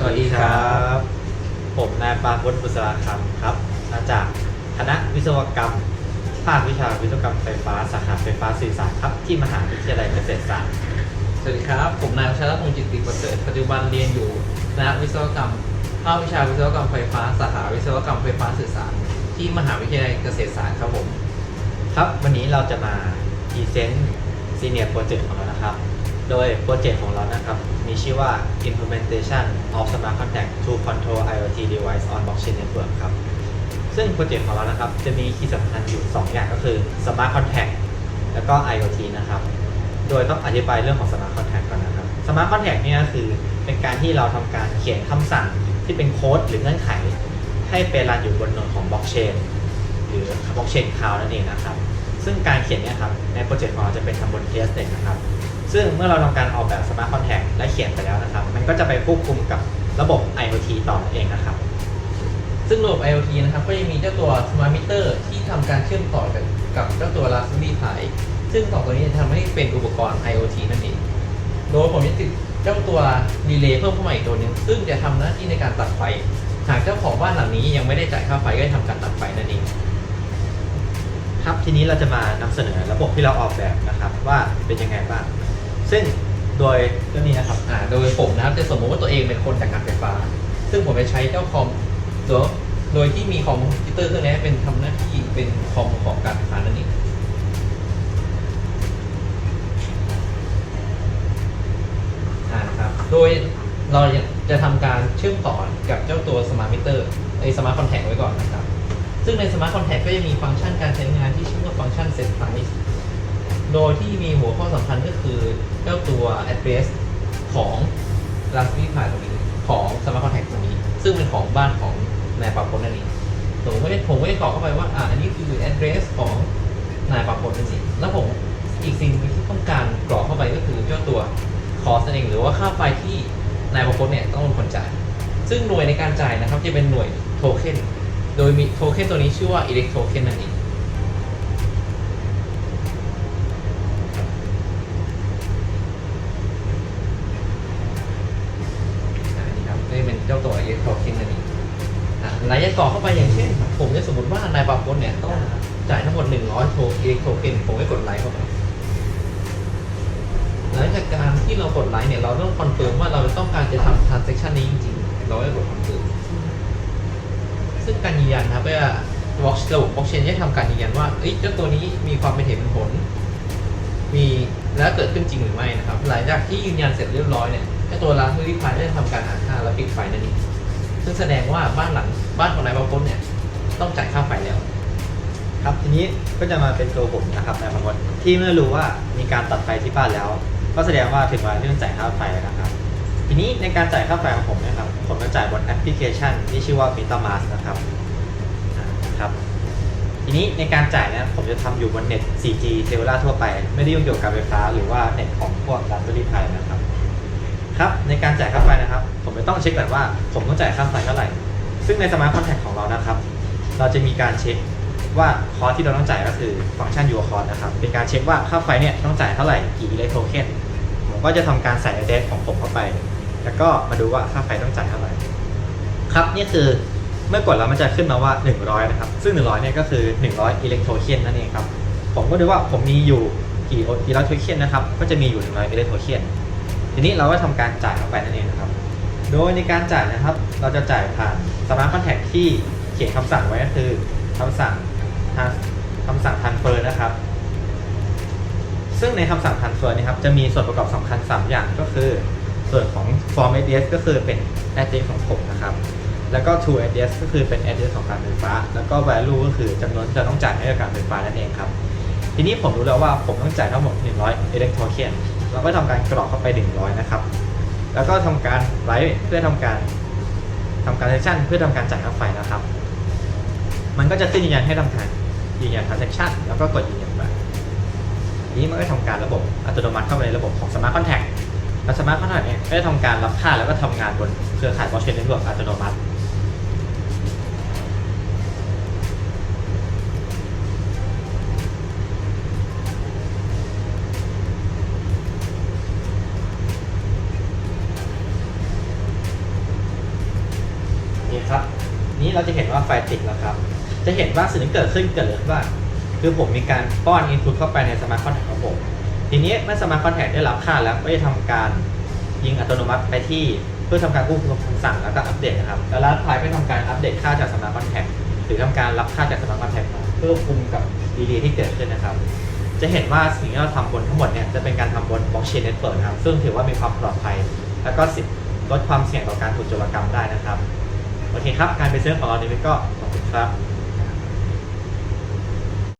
สวัสดีครับ ผมนายปาพุทธบุษราคำครับ มาจากคณะวิศวกรรม ภาควิชาวิศวกรรมไฟฟ้าสาขาไฟฟ้าสื่อสารครับ ที่มหาวิทยาลัยเกษตรศาสตร์ สวัสดีครับ ผมนายวัชรพงศ์จิตติประเสริฐ ปัจจุบันเรียนอยู่คณะวิศวกรรม ภาควิชาวิศวกรรมไฟฟ้าสาขาวิศวกรรมไฟฟ้าสื่อสาร ที่มหาวิทยาลัยเกษตรศาสตร์ครับผม ครับ วันนี้เราจะมาพรีเซนต์ซีเนียร์โปรเจกต์ของเรานะครับ โดยโปรเจกต์ของเรานะครับ มีชื่อว่า implementation of smart contact to control IoT device on blockchain network ครับ ซึ่งโปรเจกต์ของเรานะครับ จะมีที่สำคัญอยู่ 2 อย่างก็คือ smart contact แล้วก็ IoT นะครับ โดยต้องอธิบายเรื่องของ smart contact ก่อนนะครับ smart contact เนี่ยก็คือเป็นการที่เราทำการเขียนคำสั่งที่เป็นโค้ดหรือเงื่อนไข ให้ไปรันอยู่บนโนดของบล็อกเชนหรือบล็อกเชนคลาวนั่นเองนะครับ ซึ่งการเขียนเนี่ยครับในโปรเจกต์ของเราจะเป็นทำบน TS1 นะครับ ซึ่งเมื่อเราทำการออกแบบ Smart Contract และเขียนไปแล้วนะครับ มันก็จะไปควบคุมกับระบบ IoT ต่อนั่นเองนะครับ ซึ่งระบบ IoT นะครับก็จะมีเจ้าตัว Smart Meter ที่ทำการเชื่อมต่อกับกับเจ้าตัว Raspberry Pi ซึ่งสองตัวนี้จะทำให้เป็นอุปกรณ์ IoT นั่นเอง โดยผมจะติดเจ้าตัวรีเลย์เพิ่มเข้ามาอีกตัวหนึงซึ่งจะทำหน้าที่ในการตัดไฟ หากเจ้าของบ้านหลังนี้ยังไม่ได้จ่ายค่าไฟก็จะทำการตัดไฟนั่นเอง ครับทีนี้เราจะมานำเสนอระบบที่เราออกแบบนะครับ ว่าเป็นยังไงบ้าง ซึ่งโดยเรื่องนี้นะครับ อ่า โดยผมนะครับจะสมมติว่าตัวเองเป็นคนจากการไฟฟ้า ซึ่งผมจะใช้เจ้าคอมโดยโดยที่มีคอมพิวเตอร์เครื่องนี้เป็นทำหน้าที่เป็นคอมของการไฟฟ้านั่นเองนะครับ โดยเราจะทำการเชื่อมต่อกับเจ้าตัวสมาร์ทมิเตอร์ไอสมาร์ทคอนแทคไว้ก่อนนะครับ ซึ่งในสมาร์ทคอนแทคก็จะมีฟังก์ชันการใช้งานที่ชื่อว่าฟังก์ชัน set price โดยที่มีหัวข้อสำคัญก็คือเจ้าตัว address ของ Raspberry Pi ตรงนี้ของ Smart Contact ตรงนี้ ซึ่งเป็นของบ้านของนายปาพลนั่นเองผมไม่ได้ผมไม่ได้กรอกเข้าไปว่าอ่าอันนี้คือ address ของนายปาพลนั่นเองแล้วผมอีกสิ่งที่ต้องการกรอกเข้าไปก็คือเจ้าตัว cost นั่นเองหรือว่าค่าไฟที่นายปาพลเนี่ยต้องเป็นคนจ่าย ซึ่งหน่วยในการจ่ายนะครับจะเป็นหน่วยโทเค็นโดยมีโทเค็นตัวนี้ชื่อว่า elect token นั่นเอง อันนี้ครับก็จะเป็นเจ้าตัว e โ c เ o นนั่นเอง อะรายละเอียดกรอกเข้าไปอย่างเช่น ผมจะสมมติว่านายปาพลเนี่ยต้องจ่ายทั้งหมด 100โทเอโทเค็นผมก็กดไลค์เข้าไปหลังจากการที่เรากดไลค์เนี่ยเราต้องคอนเฟิร์มว่าเราต้องการจะทำ transaction นี้จริงๆ เราก็กดคอนเฟิร์มซึ่งการยืนยันนะครับว่าบล็อกระบบบล็อกเชนจะทำการยืนยันว่าเอ้ยเจ้าตัวนี้มีความเป็นเหตุเป็นผล มีและเกิดขึ้นจริงหรือไม่นะครับ หลังจากที่ยืนยันเสร็จเรียบร้อยเนี่ยไอ้าตัว Raspberry Pi ได้ทำการอ่านค่าและปิดไฟนั่นเอง ซึ่งแสดงว่าบ้านหลังบ้านของนายบางคนเนี่ยต้องจ่ายค่าไฟแล้ว ครับทีนี้ก็จะมาเป็นตัวผมนะครับนายพงศ์ที่เมื่อรู้ว่ามีการตัดไฟที่บ้านแล้ว ก็แสดงว่าถึงเวลาที่ต้องจ่ายค่าไฟแล้วนะครับ ทีนี้ในการจ่ายค่าไฟของผมเนะครับผมจะจ่ายบนแอปพลิเคชัน ที่ชื่อว่า MetaMask นะครับครับทีนี้ในการจ่ายเนี่ยผมจะทำอยู่บนเน็ต 4G เซลลูล่าทั่วไป ไม่ได้ยุ่งเกี่ยวกับไฟฟ้า หรือว่าเน็ตของพวก Raspberry Pi นะครับ ครับในการจ่ายค่าไฟนะครับ ผมจะต้องเช็คก่อนว่า ผมต้องจ่ายค่าไฟเท่าไหร่ ซึ่งในสมาร์ทคอนแทคของเรานะครับ เราจะมีการเช็คว่าคอร์สที่เราต้องจ่ายก็คือฟังก์ชัน your cost นะครับ เป็นการเช็คว่าค่าไฟเนี่ยต้องจ่ายเท่าไหร่กี่อิเล็กโทเค็นผมก็จะทำการใส่ address ของผมเข้าไป แล้วก็มาดูว่าค่าไฟต้องจ่ายเท่าไหร่ ครับนี่คือเมื่อกดแล้วมันจะขึ้นมาว่า 100 นะครับ ซึ่ง 100 เนี่ยก็คือ 100อิเล็กโทเค็นนั่นเองครับ ผมก็ดูว่าผมมีอยู่กี่อิเล็กโทเค็นนะครับ ก็จะมีอยู่ 100อิเล็กโทเค็น ทีนี้เราก็ทำการจ่ายเข้าไปนั่นเองนะครับ โดยในการจ่ายนะครับ เราจะจ่ายผ่านสมาร์ทคอนแทคที่เขียนคำสั่งไว้ก็คือคำสั่งคำสั่ง transfer นะครับ ซึ่งในคำสั่ง transfer นะครับจะมีส่วนประกอบสำคัญ 3 อย่างก็คือ ส่วนของ form address ก็คือเป็น address ของผมนะครับแล้วก็ to address ก็คือเป็น address ของการไฟฟ้า แล้วก็ value ก็คือจำนวนที่เราต้องจ่ายให้กับการไฟฟ้านั่นเองครับ ทีนี้ผมรู้แล้วว่าผมต้องจ่ายทั้งหมด 100 elect token เราก็ทำการกรอกเข้าไป 100 นะครับ แล้วก็ทำการไลฟ์เพื่อทำการทำการ transaction เพื่อทำการจ่ายค่าไฟนะครับ มันก็จะขึ้นยืนยันให้ทำการยืนยัน transaction แล้วก็กดยืนยันไปทีนี้มันก็ทำการระบบอัตโนมัติเข้าไปในระบบของ smart contract และ smart contract เนี่ยก็จะทำการรับค่าแล้วก็ทำงานบนเครือข่าย blockchain network อัตโนมัติ เคครับ นี้ เราจะเห็นว่าไฟติดแล้วครับ จะเห็นว่าสิ่งที่เกิดขึ้นเกิดอะไรขึ้นบ้าคือผมมีการป้อน input เข้าไปในสมาร์ทคอนแทคของผม ทีนี้เมื่อสมาร์ทคอนแทคได้รับค่าแล้วก็จะทำการยิงอัตโนมัติไปที่เพื่อทำการควบคุมคำสั่งแล้วก็อัปเดตนะครับ แล้วรัฐพายก็ทำการอัปเดตค่าจากสมาร์ทคอนแทคหรือทำการรับค่าจากสมาร์ทคอนแทคมาเพื่อคุมกับดีเลย์ที่เกิดขึ้นนะครับ จะเห็นว่าสิ่งที่เราทำบนทั้งหมดเนี่ยจะเป็นการทำบนบล็อกเชนเน็ตเวิร์นะครับ ซึ่งถือว่ามีความปลอดภัย แล้วก็สิทธิ์ลดความเสี่ยงต่อการถูกโจรกรรมได้นะครับ โอเคครับ การไปเซอร์ของเราในวันนี้ก็ขอบคุณครับ